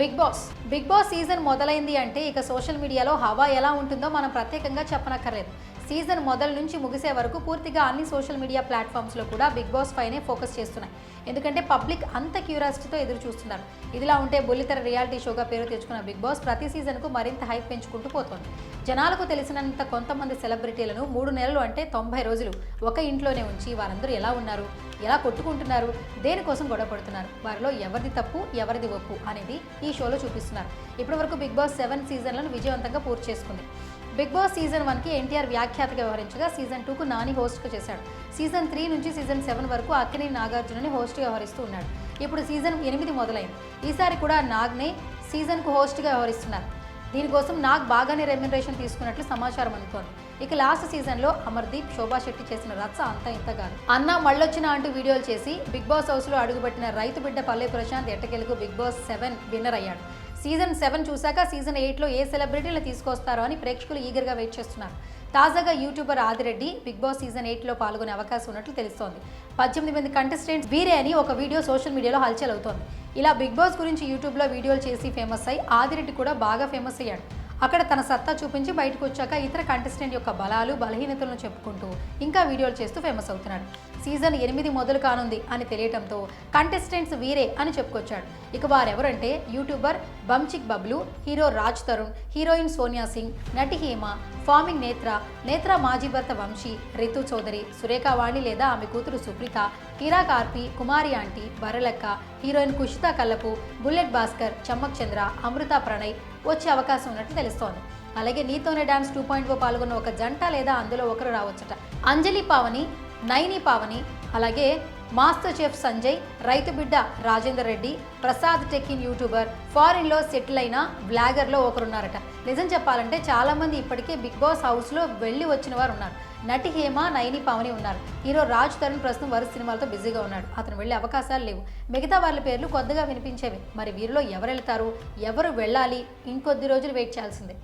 Bigg Boss. Bigg Boss season మొదలైంది అంటే ఇక సోషల్ మీడియాలో హవా ఎలా ఉంటుందో మనం ప్రత్యేకంగా చెప్పనక్కర్లేదు. సీజన్ మొదల నుంచి ముగిసే వరకు పూర్తిగా అన్ని సోషల్ మీడియా ప్లాట్ఫామ్స్లో కూడా బిగ్ బాస్ పైనే ఫోకస్ చేస్తున్నాయి. ఎందుకంటే పబ్లిక్ అంత క్యూరియాసిటీతో ఎదురు చూస్తున్నారు. ఇదిలా ఉంటే బుల్లితెర రియాలిటీ షోగా పేరు తెచ్చుకున్న బిగ్ బాస్ ప్రతి సీజన్కు మరింత హైప్ పెంచుకుంటూ పోతోంది. జనాలకు తెలిసినంత కొంతమంది సెలబ్రిటీలను మూడు నెలలు అంటే తొంభై రోజులు ఒక ఇంట్లోనే ఉంచి వారందరూ ఎలా ఉన్నారు? ఎలా కొట్టుకుంటున్నారు? దేనికోసం గొడవ పడుతున్నారు వారిలో ఎవరిది తప్పు ఎవరిది ఒప్పు అనేది ఈ షోలో చూపిస్తున్నారు. ఇప్పటివరకు బిగ్ బాస్ సెవెన్ సీజన్లను విజయవంతంగా పూర్తి చేసుకుంది. బిగ్ బాస్ సీజన్ వన్కి ఎన్టీఆర్ వ్యాఖ్యాతగా వ్యవహరించగా సీజన్ టూకు నాని హోస్ట్గా చేశాడు. సీజన్ త్రీ నుంచి సీజన్ సెవెన్ వరకు అక్కినే నాగార్జునని హోస్ట్గా వ్యవహరిస్తూ ఉన్నాడు. ఇప్పుడు సీజన్ ఎనిమిది మొదలైంది. ఈసారి కూడా నాగ్నే సీజన్కు హోస్ట్గా వ్యవహరిస్తున్నారు. దీనికోసం నాగ్ బాగానే రెమ్యునరేషన్ తీసుకున్నట్లు సమాచారం అందుతోంది. ఇక లాస్ట్ సీజన్లో అమర్దీప్ శోభా శెట్టి చేసిన రచ్చ అంతా ఇంత కాదు. అన్న మళ్ళొచ్చిన అంటూ వీడియోలు చేసి బిగ్ బాస్ హౌస్లో అడుగుపెట్టిన రైతు బిడ్డ పల్లె ప్రశాంత్ ఎట్టకెలకు బిగ్ బాస్ సెవెన్ విన్నర్ అయ్యాడు. సీజన్ సెవెన్ చూశాక సీజన్ ఎయిట్లో ఏ సెలబ్రిటీలు తీసుకొస్తారో అని ప్రేక్షకులు ఈగర్గా వెయిట్ చేస్తున్నారు. తాజాగా YouTuber Adireddy Bigg Boss season ఎయిట్లో పాల్గొనే అవకాశం ఉన్నట్లు తెలుస్తోంది. పద్దెనిమిది మంది కంటెస్టెంట్స్ వీరే అని ఒక వీడియో సోషల్ మీడియాలో హల్చల్ అవుతోంది. ఇలా బిగ్ బాస్ గురించి యూట్యూబ్లో వీడియోలు చేసి ఫేమస్ అయి ఆదిరెడ్డి కూడా బాగా ఫేమస్ అయ్యాడు. అక్కడ తన సత్తా చూపించి బయటకు వచ్చాక ఇతర కంటెస్టెంట్ యొక్క బలాలు బలహీనతలను చెప్పుకుంటూ ఇంకా వీడియోలు చేస్తూ ఫేమస్ అవుతున్నాడు. సీజన్ ఎనిమిది మొదలు కానుంది అని తెలియటంతో కంటెస్టెంట్స్ వీరే అని చెప్పుకొచ్చాడు. ఇక వారెవరంటే YouTuber Bunchik Bablu hero Raj Tarun heroine Sonia Singh నటి హేమ ఫార్మింగ్ నేత్ర నేత్ర మాజీ భర్త వంశీ రితు చౌదరి సురేఖ వాణి లేదా ఆమె కూతురు సుప్రీత కిరా కార్పి Kumari aunty Barrelakka heroine Kushitha Kallapu bullet Bhaskar Chammak Chandra Amrutha Pranay వచ్చే అవకాశం ఉన్నట్టు తెలుస్తోంది. అలాగే నీతోనే డాన్స్ టూ పాయింట్ ఓ పాల్గొన్న ఒక జంట లేదా అందులో ఒకరు రావచ్చట. అంజలి పావని నైని పావని అలాగే మాస్టర్ చెఫ్ సంజయ్ రైతు బిడ్డ రాజేందర్ రెడ్డి ప్రసాద్ టెక్కిన్ యూట్యూబర్ ఫారిన్లో సెటిల్ అయిన బ్లాగర్లో ఒకరున్నారట. నిజం చెప్పాలంటే చాలామంది ఇప్పటికే బిగ్ బాస్ హౌస్లో వెళ్ళి వచ్చిన వారు ఉన్నారు నటి హేమ నయని పావని ఉన్నారు. హీరో రాజ్ తరుణ్ ప్రస్తుతం వరుస సినిమాలతో బిజీగా ఉన్నాడు. అతను వెళ్ళే అవకాశాలు లేవు. మిగతా వాళ్ళ పేర్లు కొద్దిగా వినిపించేవి. మరి వీరిలో ఎవరు వెళ్తారు ఎవరు వెళ్ళాలి? ఇంకొద్ది రోజులు వెయిట్ చేయాల్సిందే.